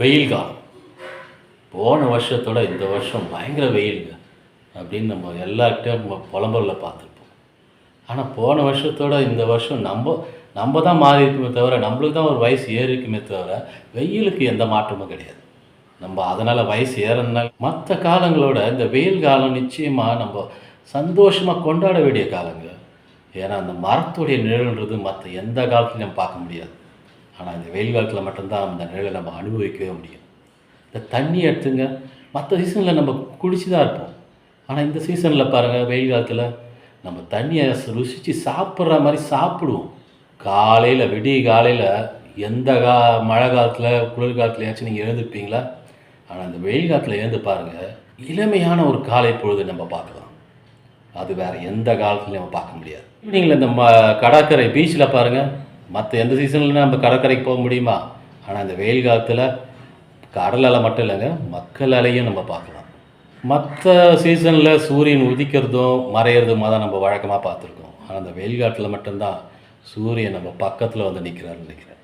வெயில் காலம். போன வருஷத்தோட இந்த வருஷம் பயங்கர வெயிலுங்க. அப்படின்னு நம்ம எல்லார்கிட்டையும் நம்ம புலம்பரில் பார்த்துருப்போம். ஆனால் போன வருஷத்தோட இந்த வருஷம் நம்ம நம்ம தான் மாறி இருக்குமே தவிர நம்மளுக்கு தான் ஒரு வயசு ஏறிக்குமே தவிர வெயிலுக்கு எந்த மாற்றமும் கிடையாது. நம்ம அதனால் வயசு ஏறதுனால மற்ற காலங்களோட இந்த வெயில் காலம் நிச்சயமாக நம்ம சந்தோஷமாக கொண்டாட வேண்டிய காலங்க. ஏன்னா அந்த மரத்துடைய நிழல்ன்றது மற்ற எந்த காலத்துலையும் நம்ம பார்க்க முடியாது. ஆனால் இந்த வெயில் காலத்தில் மட்டும்தான் அந்த நிழலை நம்ம அனுபவிக்கவே முடியும். இந்த தண்ணி எடுத்துங்க. மற்ற சீசனில் நம்ம குடிச்சு தான் இருப்போம். ஆனால் இந்த சீசனில் பாருங்கள் வெயில் காலத்தில் நம்ம தண்ணியை ருசித்து சாப்பிட்ற மாதிரி சாப்பிடுவோம். காலையில் விடிய காலையில் எந்த கா மழை காலத்தில் குளிர் காலத்துலையாச்சும் நீங்கள் எழுந்திருப்பீங்களா? ஆனால் இந்த வெயில் காலத்தில் எழுந்து பாருங்கள் இளமையான ஒரு காலை பொழுது நம்ம பார்க்கலாம். அது வேறு எந்த காலத்துலையும் நம்ம பார்க்க முடியாது. ஈவினிங்கில் இந்த ம கடற்கரை பீச்சில் பாருங்கள் மற்ற எந்த சீசனில் நம்ம கடற்கரைக்கு போக முடியுமா? ஆனால் இந்த வெயில் காலத்தில் கடல் அலை மட்டும் இல்லைங்க மக்கள் அலையும் நம்ம பார்க்கலாம். மற்ற சீசனில் சூரியன் உதிக்கிறதும் மறையிறதுமா தான் நம்ம வழக்கமாக பார்த்துருக்கோம். ஆனால் அந்த வெயில் காலத்தில் மட்டும்தான் சூரியன் நம்ம பக்கத்தில் வந்து நிற்கிறாருன்னு நினைக்கிறேன்.